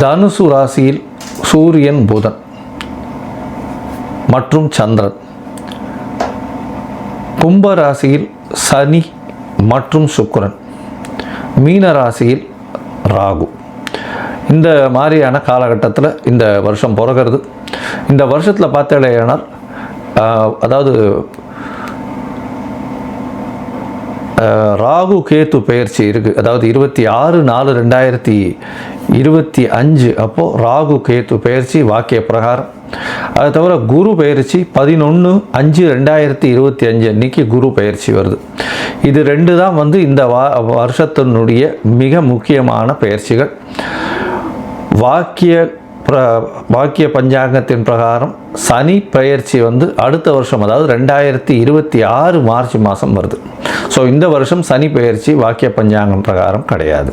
தனுசு ராசியில் சூரியன் புதன் மற்றும் சந்திரன். கும்ப ராசியில் சனி மற்றும் சுக்கரன். மீன ராசியில் ராகு. இந்த மாதிரியான காலகட்டத்தில் இந்த வருஷம் பிறகுறது. இந்த வருஷத்தில் பார்த்தேனால் அதாவது ராகு கேத்து பெயர்ச்சி இருக்குது அதாவது இருபத்தி ஆறு நாலு ரெண்டாயிரத்தி இருபத்தி அஞ்சு. அப்போது ராகு கேத்து பெயர்ச்சி வாக்கிய பிரகாரம். அது தவிர குரு பயிற்சி பதினொன்று அஞ்சு ரெண்டாயிரத்தி இருபத்தி அஞ்சு அன்னைக்கு குரு பயிற்சி வருது. இது ரெண்டு தான் வந்து இந்த வா வருஷத்தினுடைய மிக முக்கியமான பயிற்சிகள் வாக்கிய பிர வாக்கிய பஞ்சாங்கத்தின் பிரகாரம் சனி பெயர்ச்சி வந்து அடுத்த வருஷம் அதாவது ரெண்டாயிரத்தி இருபத்தி ஆறு மார்ச் மாதம் வருது. ஸோ இந்த வருஷம் சனி பெயர்ச்சி வாக்கிய பஞ்சாங்கம் பிரகாரம் கிடையாது.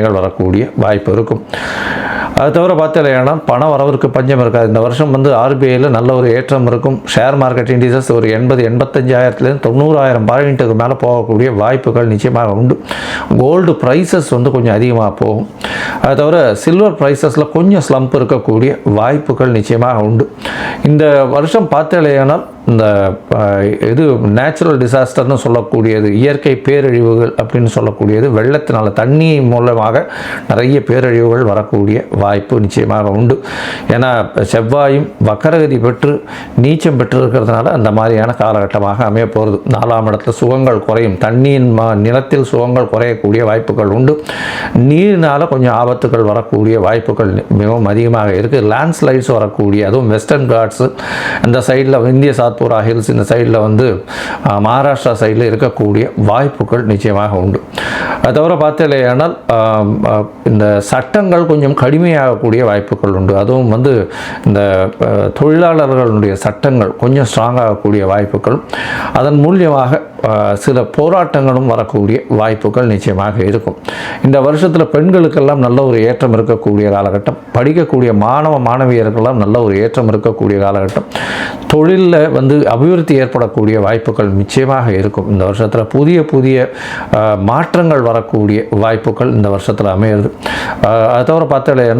பிரச்சனைகள் வரக்கூடிய வாய்ப்பு இருக்கும். அது தவிர பார்த்தீங்கன்னா பண வரவிற்கு பஞ்சம் இருக்காது. இந்த வருஷம் வந்து ஆர்பிஐயில் நல்ல ஒரு ஏற்றம் இருக்கும். ஷேர் மார்க்கெட் இண்டிசஸ் ஒரு எண்பது எண்பத்தஞ்சாயிரத்துலேருந்து தொண்ணூறாயிரம் பாயிண்ட்டுக்கு மேலே போகக்கூடிய வாய்ப்புகள் நிச்சயமாக உண்டு. கோல்டு ப்ரைஸஸ் வந்து கொஞ்சம் அதிகமாக போகும். அது தவிர சில்வர் ப்ரைஸஸில் கொஞ்சம் ஸ்லம்ப் இருக்கக்கூடிய வாய்ப்புகள் நிச்சயமாக உண்டு. இந்த வருஷம் பார்த்தீங்கன்னா இந்த இது நேச்சுரல் டிசாஸ்டர்னு சொல்லக்கூடியது இயற்கை பேரழிவுகள் அப்படின்னு சொல்லக்கூடியது வெள்ளத்தினால தண்ணி மூலமாக நிறைய பேரழிவுகள் வரக்கூடிய வாய்ப்பு நிச்சயமாக உண்டு. ஏன்னா செவ்வாயும் வக்கரகதி பெற்று நீச்சம் பெற்று இருக்கிறதுனால அந்த மாதிரியான காலகட்டமாக அமைய போகிறது நாலாம் இடத்துல சுகங்கள் குறையும். தண்ணியின் மா நிலத்தில் சுகங்கள் குறையக்கூடிய வாய்ப்புகள் உண்டு. நீரினால் கொஞ்சம் ஆபத்துகள் வரக்கூடிய வாய்ப்புகள் மிகவும் அதிகமாக இருக்குது லேண்ட்ஸ்லைட்ஸ் வரக்கூடிய அதுவும் வெஸ்டர்ன் காட்ஸு அந்த சைடில் இந்திய சாத்பூரா ஹில்ஸ் இந்த சைடில் வந்து மகாராஷ்டிரா சைடில் இருக்கக்கூடிய வாய்ப்புகள் நிச்சயமாக உண்டு. அது தவிர பார்த்தீங்களேனால் இந்த சட்டங்கள் கொஞ்சம் கடுமையாகக்கூடிய வாய்ப்புகள் உண்டு. அதுவும் வந்து இந்த தொழிலாளர்களுடைய சட்டங்கள் கொஞ்சம் ஸ்ட்ராங்காகக்கூடிய வாய்ப்புகளும் வாய்ப்புகள். அதன் மூலியமாக சில போராட்டங்களும் வரக்கூடிய வாய்ப்புகள் நிச்சயமாக இருக்கும். இந்த வருஷத்தில் பெண்களுக்கெல்லாம் நல்ல ஒரு ஏற்றம் இருக்கக்கூடிய காலகட்டம். படிக்கக்கூடிய மாணவ மாணவியருக்கெல்லாம் நல்ல ஒரு ஏற்றம் இருக்கக்கூடிய காலகட்டம். தொழிலில் வந்து அபிவிருத்தி ஏற்படக்கூடிய வாய்ப்புகள் நிச்சயமாக இருக்கும். இந்த வருஷத்தில் புதிய புதிய மாற்றங்கள் வரக்கூடிய வாய்ப்புகள் இந்த வருஷத்தில் அமையிறது. அதை தவிர பார்த்தீங்கன்னா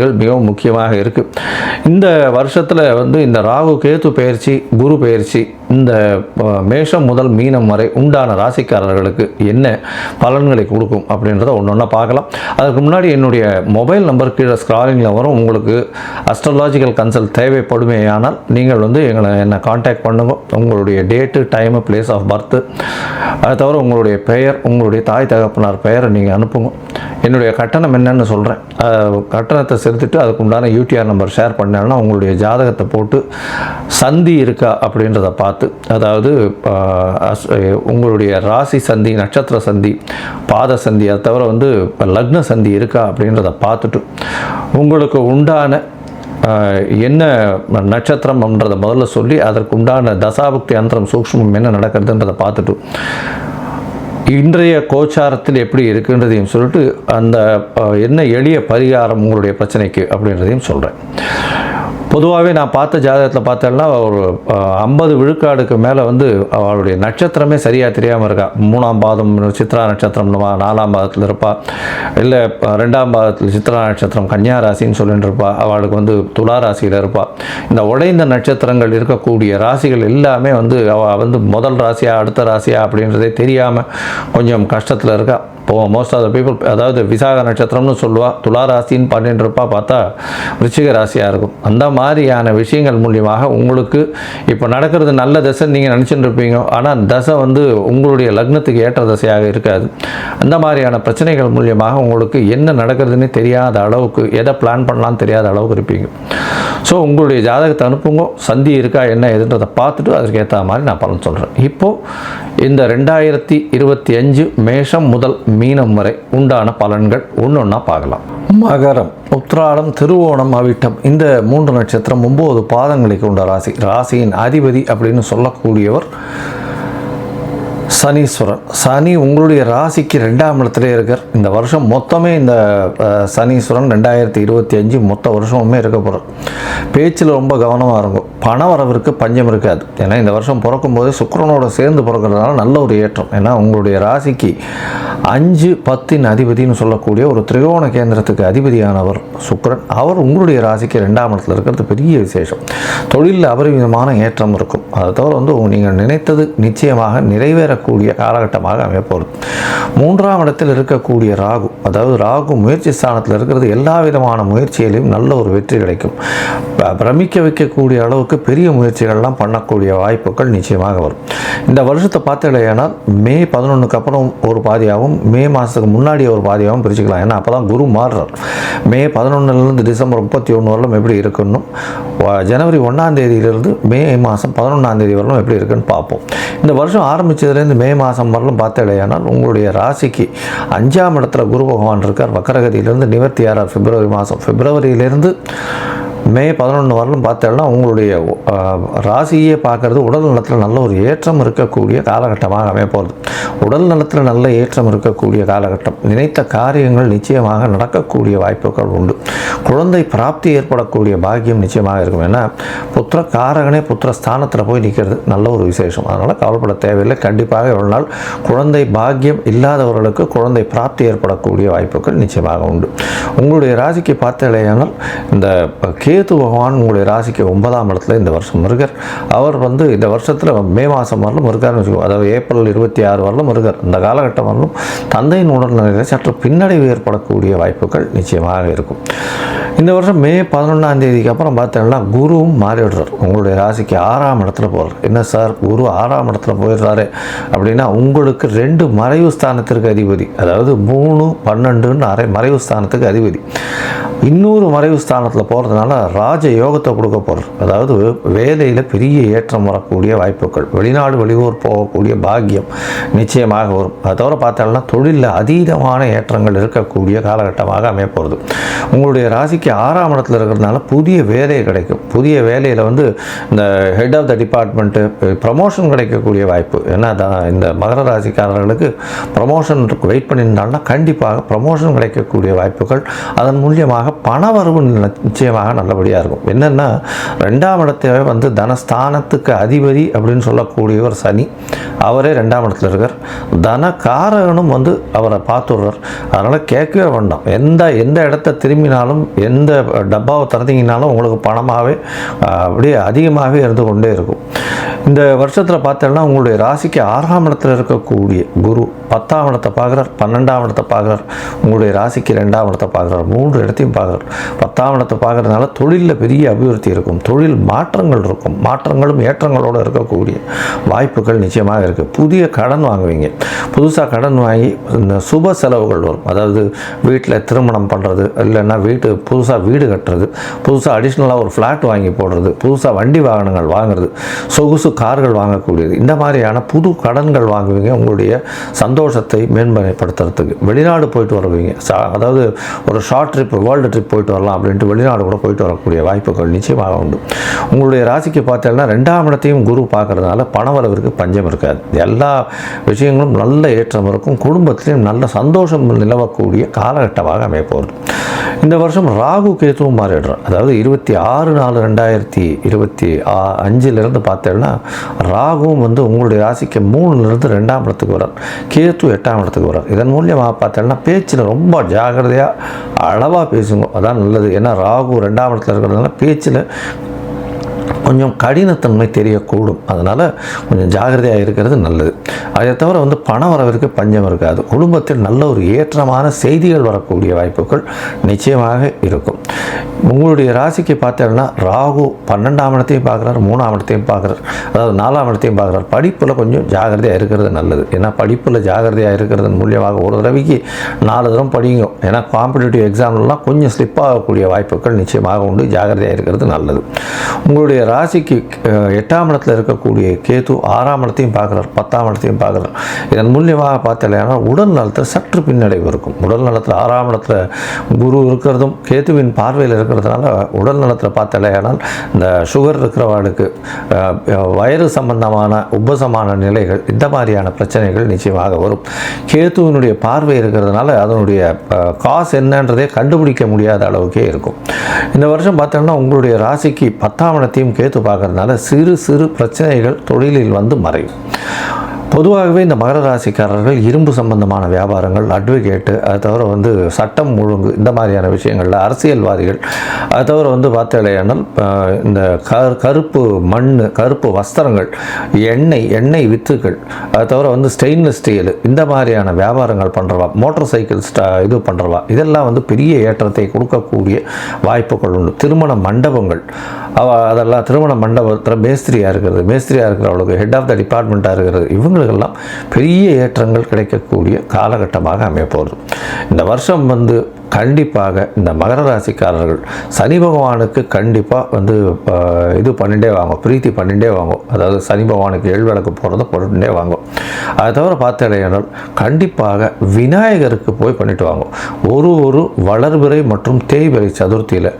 பயிற்சிகள் மிகவும் முக்கியமாக இருக்குது இந்த வருஷத்தில் வந்து இந்த ராகு கேத்து பயிற்சி குரு பயிற்சி இந்த மேஷம் முதல் மீனம் வரை உண்டான ராசிக்காரர்களுக்கு என்ன பலன்களை கொடுக்கும் அப்படின்றத ஒன்று ஒன்றா பார்க்கலாம். அதுக்கு முன்னாடி என்னுடைய மொபைல் நம்பர் கீழே ஸ்க்ராலிங்கில் வரும். உங்களுக்கு அஸ்ட்ராலாஜிக்கல் கன்சல்ட் தேவைப்படுமேயானால் நீங்கள் வந்து எங்களை என்னை காண்டாக்ட் பண்ணுங்கள் உங்களுடைய date time place of birth அதை தவிர உங்களுடைய பெயர் உங்களுடைய தாய் தகப்பனார் பெயரை நீங்கள் அனுப்புங்க. என்னுடைய கட்டணம் என்னன்னு சொல்கிறேன் கட்டணத்தை செலுத்திட்டு அதுக்கு உண்டான யூடிஆர் நம்பர் ஷேர் பண்ணேன்னா உங்களுடைய ஜாதகத்தை போட்டு சந்தி இருக்கா அப்படின்றத பார்த்து அதாவது உங்களுடைய ராசி சந்தி நட்சத்திர சந்தி பாத சந்தி அதை தவிர வந்து லக்ன சந்தி இருக்கா அப்படின்றத பார்த்துட்டு உங்களுக்கு உண்டான என்ன நட்சத்திரம்ன்றதை முதல்ல சொல்லி அதற்கு உண்டான தசாபக்தி அந்தரம் சூக்ஷ்மம் என்ன நடக்கிறதுன்றதை பார்த்துட்டு இன்றைய கோச்சாரத்தில் எப்படி இருக்குன்றதையும் சொல்லிட்டு அந்த என்ன எளிய பரிகாரம் உங்களுடைய பிரச்சனைக்கு அப்படின்றதையும் சொல்கிறேன் பொதுவாகவே நான் பார்த்த ஜாதகத்தில் பார்த்தேன்னா ஒரு ஐம்பது விழுக்காடுக்கு மேலே வந்து அவளுடைய நட்சத்திரமே சரியாக தெரியாமல் இருக்கா. மூணாம் பாதம் சித்ரா நட்சத்திரம்னுவா நாலாம் பாதத்தில் இருப்பா. இல்லை ரெண்டாம் பாதத்தில் சித்ரா நட்சத்திரம் கன்னியா ராசின்னு சொல்லிட்டு இருப்பா. அவளுக்கு வந்து துலா ராசியில் இருப்பா. இந்த உடைந்த நட்சத்திரங்கள் இருக்கக்கூடிய ராசிகள் எல்லாமே வந்து அவள் வந்து முதல் ராசியா அடுத்த ராசியா அப்படின்றதே தெரியாமல் கொஞ்சம் கஷ்டத்தில் இருக்கா. இப்போ மோஸ்ட் ஆஃப் த பீப்புள் அதாவது விசாக நட்சத்திரம்னு சொல்லுவாள் துலா ராசின்னு பண்ணிட்டு இருப்பா பார்த்தா விருச்சிக ராசியாக இருக்கும். அந்த மாதிரியான விஷயங்கள் மூலியமாக உங்களுக்கு இப்போ நடக்கிறது நல்ல தசை நீங்கள் நினச்சிட்டு இருப்பீங்க. ஆனால் தசை வந்து உங்களுடைய லக்னத்துக்கு ஏற்ற தசையாக இருக்காது. அந்த மாதிரியான பிரச்சனைகள் மூலியமாக உங்களுக்கு என்ன நடக்கிறதுன்னு தெரியாத அளவுக்கு எதை பிளான் பண்ணலாம்னு தெரியாத அளவுக்கு இருப்பீங்க. ஸோ உங்களுடைய ஜாதகத்தை அனுப்புங்க. சந்தி இருக்கா என்ன எதுன்றதை பார்த்துட்டு அதற்கு ஏற்ற மாதிரி நான் பலன் சொல்கிறேன் இப்போது இந்த ரெண்டாயிரத்தி இருபத்தி அஞ்சு மேஷம் முதல் மீனம் வரை உண்டான பலன்கள் ஒன்று ஒன்றா பார்க்கலாம். மகரம் உத்ராடம் திருவோணம் அவிட்டம். இந்த மூன்று நட்சத்திரம் ஒம்பது பாதங்களை கொண்ட ராசி. ராசியின் அதிபதி அப்படின்னு சொல்லக்கூடியவர் சனீஸ்வரன் சனி உங்களுடைய ராசிக்கு ரெண்டாம் இடத்துல இருக்கார். இந்த வருஷம் மொத்தமே இந்த சனீஸ்வரன் ரெண்டாயிரத்தி இருபத்தி அஞ்சு மொத்த வருஷமுமே இருக்க போகிறார் பேச்சில் ரொம்ப கவனமாக இருக்கும். பண வரவிற்கு பஞ்சம் இருக்காது. ஏன்னா இந்த வருஷம் பிறக்கும் போதே சேர்ந்து பிறக்கிறதுனால நல்ல ஒரு ஏற்றம். ஏன்னா உங்களுடைய ராசிக்கு அஞ்சு பத்தின் அதிபதினு சொல்லக்கூடிய ஒரு திரிகோண கேந்திரத்துக்கு அதிபதியானவர் சுக்கரன். அவர் உங்களுடைய ராசிக்கு ரெண்டாம் இடத்துல இருக்கிறது பெரிய விசேஷம். தொழிலில் அபரிமிதமான ஏற்றம் இருக்கும். அதை தவிர வந்து நீங்கள் நினைத்தது நிச்சயமாக நிறைவேறக்கூடிய காலகட்டமாக அமையப்போகுது மூன்றாம் இடத்தில் இருக்கக்கூடிய ராகு அதாவது ராகு முயற்சி ஸ்தானத்தில் இருக்கிறது எல்லா விதமான முயற்சியிலையும் நல்ல ஒரு வெற்றி கிடைக்கும். ப- பிரமிக்க வைக்கக்கூடிய அளவுக்கு பெரிய முயற்சிகள்லாம் பண்ணக்கூடிய வாய்ப்புகள் நிச்சயமாக வரும். இந்த வருஷத்தை பார்த்தீங்கன்னா மே பதினொன்றுக்கு அப்புறம் ஒரு பாதியாகவும் மே மாதத்துக்கு முன்னாடி ஒரு பாதியாகவும் பிரிச்சுக்கலாம். ஏன்னா அப்போ தான் குரு மாறுறார். மே பதினொன்றுலேருந்து டிசம்பர் முப்பத்தி ஒன்று வரலும் எப்படி இருக்குன்னு ஜனவரி ஒன்றாம் தேதியிலிருந்து மே மாதம் பதினொன்றாம் தேதி வரலும் எப்படி இருக்குன்னு பார்ப்போம். இந்த வருஷம் ஆரம்பித்ததுலேருந்து மே மாதம் வரலும் பார்த்தீங்கன்னா உங்களுடைய ராசிக்கு அஞ்சாம் இடத்துல குரு பகவான் இருக்கார். வக்கரகதியிலிருந்து நிவர்த்தி ஆறார் பிப்ரவரி மாதம் பிப்ரவரியிலிருந்து மே பதினொன்று வரலும் பார்த்தோம்னா உங்களுடைய ராசியே பார்க்குறது உடல் நலத்தில் நல்ல ஒரு ஏற்றம் இருக்கக்கூடிய காலகட்டமாக அமைய போகிறது உடல் நலத்தில் நல்ல ஏற்றம் இருக்கக்கூடிய காலகட்டம். நினைத்த காரியங்கள் நிச்சயமாக நடக்கக்கூடிய வாய்ப்புகள் உண்டு. குழந்தை பிராப்தி ஏற்படக்கூடிய பாக்கியம் நிச்சயமாக இருக்கும். ஏன்னா புத்திர காரகனே புத்திர ஸ்தானத்தில் போய் நிற்கிறது நல்ல ஒரு விசேஷம். அதனால் கவலைப்பட தேவையில்லை. கண்டிப்பாக எவ்வளோ நாள் குழந்தை பாக்கியம் இல்லாதவர்களுக்கு குழந்தை பிராப்தி ஏற்படக்கூடிய வாய்ப்புகள் நிச்சயமாக உண்டு. உங்களுடைய ராசிக்கு பார்த்தலையானால் இந்த கேது கேத்து பகவான் உங்களுடைய ராசிக்கு ஒன்பதாம் இடத்துல இந்த வருஷம் இருக்கார் அவர் வந்து இந்த வருஷத்தில் மே மாதம் வரலும் இருக்காருன்னு வச்சுக்கோ அதாவது ஏப்ரல் இருபத்தி ஆறு வரலும் இருக்கார் இந்த காலகட்டம் வரலும் தந்தையின் உடல்நிலையில் சற்று பின்னடைவு ஏற்படக்கூடிய வாய்ப்புகள் நிச்சயமாக இருக்கும். இந்த வருஷம் மே பதினொன்றாம் தேதிக்கு அப்புறம் பார்த்தீங்கன்னா குருவும் மாறிவிடுறார் உங்களுடைய ராசிக்கு ஆறாம் இடத்துல போகிறார் என்ன சார்? குரு ஆறாம் இடத்துல போயிடுறாரு. அப்படின்னா உங்களுக்கு ரெண்டு மறைவு ஸ்தானத்திற்கு அதிபதி. அதாவது மூணு பன்னெண்டுன்னு அரை மறைவு ஸ்தானத்துக்கு அதிபதி. இன்னொரு மறைவு ஸ்தானத்தில் போகிறதுனால ராஜ யோகத்தை கொடுக்க போகிறது அதாவது வேலையில் பெரிய ஏற்றம் வரக்கூடிய வாய்ப்புகள் வெளிநாடு வெளியூர் போகக்கூடிய பாக்கியம் நிச்சயமாக வரும். அதை தவிர பார்த்தோம்னா தொழிலில் அதீதமான ஏற்றங்கள் இருக்கக்கூடிய காலகட்டமாக அமையப்போகிறது உங்களுடைய ராசிக்கு ஆறாம் இடத்துல இருக்கிறதுனால புதிய வேலை கிடைக்கும். புதிய வேலையில் வந்து இந்த head of the department promotion கிடைக்கக்கூடிய வாய்ப்பு. ஏன்னா தான் இந்த மகர ராசிக்காரர்களுக்கு ப்ரமோஷன் வெயிட் பண்ணியிருந்தாங்கன்னா கண்டிப்பாக ப்ரமோஷன் கிடைக்கக்கூடிய வாய்ப்புகள் அதன் மூலியமாக பண வரவு நிச்சயமாக நல்லபடியாக இருக்கும். என்னென்னா ரெண்டாம் இடத்தவே வந்து தனஸ்தானத்துக்கு அதிபதி அப்படின்னு சொல்லக்கூடியவர் சனி. அவரே ரெண்டாம் இடத்துல இருக்கார். தன காரகனும் வந்து அவரை பார்த்துடுறார். அதனால் கேட்கவே வேண்டாம். எந்த எந்த இடத்த திரும்பினாலும் எந்த டப்பாவை திறந்தீங்கனாலும் உங்களுக்கு பணமாகவே அப்படியே அதிகமாகவே இருந்து கொண்டே இருக்கும். இந்த வருஷத்தில் பார்த்தோன்னா உங்களுடைய ராசிக்கு ஆறாம் இடத்துல இருக்கக்கூடிய குரு பத்தாம் இடத்தை பார்க்குறார் பன்னெண்டாம் இடத்தை பார்க்குறார் உங்களுடைய ராசிக்கு ரெண்டாம் இடத்தை பார்க்குறார் மூன்று இடத்தையும் பார்க்குறார். பத்தாம் இடத்தை பார்க்குறதுனால தொழிலில் பெரிய அபிவிருத்தி இருக்கும் தொழில் மாற்றங்கள் இருக்கும் மாற்றங்களும் ஏற்றங்களோடு இருக்கக்கூடிய வாய்ப்புகள் நிச்சயமாக இருக்குது புதிய கடன் வாங்குவீங்க. புதுசாக கடன் வாங்கி இந்த சுப செலவுகள் வரும். அதாவது வீட்டில் திருமணம் பண்ணுறது இல்லைன்னா வீட்டு புதுசாக வீடு கட்டுறது புதுசாக அடிஷ்னலாக ஒரு ஃப்ளாட் வாங்கி போடுறது புதுசாக வண்டி வாகனங்கள் வாங்குறது சொகுசு கார்கள் வாங்கக்கூடியது. இந்த மாதிரியான புது கடன்கள் வாங்குவீங்க. உங்களுடைய சந்தோஷத்தை மேன்மைப்படுத்துறதுக்கு. வெளிநாடு போயிட்டு வருவீங்க. அதாவது ஒரு ஷார்ட் ட்ரிப் வேர்ல்டு ட்ரிப் போயிட்டு வரலாம் அப்படின்ட்டு வெளிநாடு கூட போயிட்டு வரக்கூடிய வாய்ப்புகள் நிச்சயமாக உண்டு. உங்களுடைய ராசிக்கு பார்த்தீங்கன்னா ரெண்டாம் இடத்தையும் குரு பார்க்கறதுனால பணவரவிற்கு பஞ்சம் இருக்காது. எல்லா விஷயங்களும் நல்ல ஏற்றம் இருக்கும். குடும்பத்திலையும் நல்ல சந்தோஷம் நிலவக்கூடிய காலகட்டமாக அமைப்போம் இந்த வருஷம் ராகு கேத்துவும் மாறிடுறோம் அதாவது இருபத்தி ஆறு நாலு ரெண்டாயிரத்தி இருபத்தி அஞ்சிலிருந்து பார்த்தேன்னா ராகுவும் வந்து உங்களுடைய ராசிக்கு மூணுலேருந்து ரெண்டாம் இடத்துக்கு வரார். கேத்து எட்டாம் இடத்துக்கு வரார். இதன் மூலியமாக பார்த்தேன்னா பேச்சில் ரொம்ப ஜாகிரதையாக அளவாக பேசுங்க. அதான் நல்லது. ஏன்னா ராகு ரெண்டாம் இடத்துல இருக்கிறதுனால பேச்சில் கொஞ்சம் கடினத்தன்மை தெரியக்கூடும். அதனால் கொஞ்சம் ஜாகிரதையாக இருக்கிறது நல்லது. அதை தவிர வந்து பண வரவிற்கு பஞ்சம் இருக்காது. குடும்பத்தில் நல்ல ஒரு ஏற்றமான செய்திகள் வரக்கூடிய வாய்ப்புகள் நிச்சயமாக இருக்கும். உங்களுடைய ராசிக்கு பார்த்தீங்கன்னா ராகு பன்னெண்டாம் இடத்தையும் பார்க்குறாரு மூணாம் இடத்தையும் பார்க்குறாரு அதாவது நாலாம் இடத்தையும் பார்க்குறாரு. படிப்பில் கொஞ்சம் ஜாகிரதையாக இருக்கிறது நல்லது. ஏன்னா படிப்பில் ஜாகிரதையாக இருக்கிறது மூலியமாக ஒரு தடவைக்கு நாலு தரம் படிங்க. ஏன்னா காம்படிட்டிவ் எக்ஸாம்லாம் கொஞ்சம் ஸ்லிப் ஆகக்கூடிய வாய்ப்புகள் நிச்சயமாக உண்டு. ஜாகிரதையாக இருக்கிறது நல்லது. உங்களுடைய ராசிக்கு எட்டாம் இடத்துல இருக்கக்கூடிய கேது ஆறாம் இடத்தையும் பார்க்குறார் பத்தாம் இடத்தையும் பார்க்குறார். இதன் மூலியமாக பார்த்தலைன்னா உடல் நலத்தில் சற்று பின்னடைவு இருக்கும். உடல் நலத்தில் ஆறாம் இடத்துல குரு இருக்கிறதும் கேத்துவின் பார்வையில் இருக்கிறதுனால உடல் நலத்தில் பார்த்தலையானால் இந்த சுகர் இருக்கிறவர்களுக்கு வயிறு சம்பந்தமான உபசமான நிலைகள் இந்த மாதிரியான பிரச்சனைகள் நிச்சயமாக வரும். கேத்துவினுடைய பார்வை இருக்கிறதுனால அதனுடைய காசு என்னன்றதே கண்டுபிடிக்க முடியாத அளவுக்கே இருக்கும். இந்த வருஷம் பார்த்தோம்னா உங்களுடைய ராசிக்கு பத்தாம் இடத்தையும் சேர்த்து பார்க்கறதுனால சிறு சிறு பிரச்சனைகள் தொழிலில் வந்து மறையும். பொதுவாகவே இந்த மகர ராசிக்காரர்கள் இரும்பு சம்பந்தமான வியாபாரங்கள் அட்வொகேட்டு அதை தவிர வந்து சட்டம் ஒழுங்கு இந்த மாதிரியான விஷயங்களில் அரசியல்வாதிகள் அதை தவிர வந்து பார்த்தாலேயானால் இந்த கருப்பு மண் கருப்பு வஸ்திரங்கள் எண்ணெய் எண்ணெய் வித்துக்கள் அதை தவிர வந்து ஸ்டெயின்லெஸ் ஸ்டீல் இந்த மாதிரியான வியாபாரங்கள் பண்ணுறவா மோட்டார் சைக்கிள் ஸ்டா இது பண்ணுறவா இதெல்லாம் வந்து பெரிய ஏற்றத்தை கொடுக்கக்கூடிய வாய்ப்புகள் உண்டு. திருமண மண்டபங்கள் அதெல்லாம் திருமண மண்டபத்தில் மேஸ்திரியாக இருக்கிறது மேஸ்திரியாக இருக்கிறவங்களுக்கு ஹெட் ஆஃப் த டிபார்ட்மெண்ட்டாக இருக்கிறது இவங்க இவங்களுக்கெல்லாம் பெரிய ஏற்றங்கள் கிடைக்கக்கூடிய காலகட்டமாக அமையப்போகுது. இந்த வருஷம் வந்து கண்டிப்பாக இந்த மகர ராசிக்காரர்கள் சனி பகவானுக்கு கண்டிப்பாக வந்து இது பண்ணிகிட்டே வாங்கும் பிரீத்தி பண்ணிகிட்டே வாங்கும் அதாவது சனி பகவானுக்கு எழுவிளக்கு போகிறத போட்டுட்டே வாங்கும் அதை தவிர பார்த்தடையானால் கண்டிப்பாக விநாயகருக்கு போய் பண்ணிட்டு வாங்கும் ஒரு ஒரு வளர்பிறை மற்றும் தேய்பிறை சதுர்த்தியில்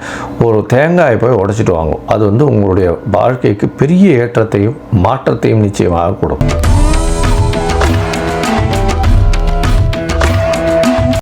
ஒரு தேங்காய் போய் உடைச்சிட்டு வாங்கும் அது வந்து உங்களுடைய வாழ்க்கைக்கு பெரிய ஏற்றத்தையும் மாற்றத்தையும் நிச்சயமாக கொடுக்கும்.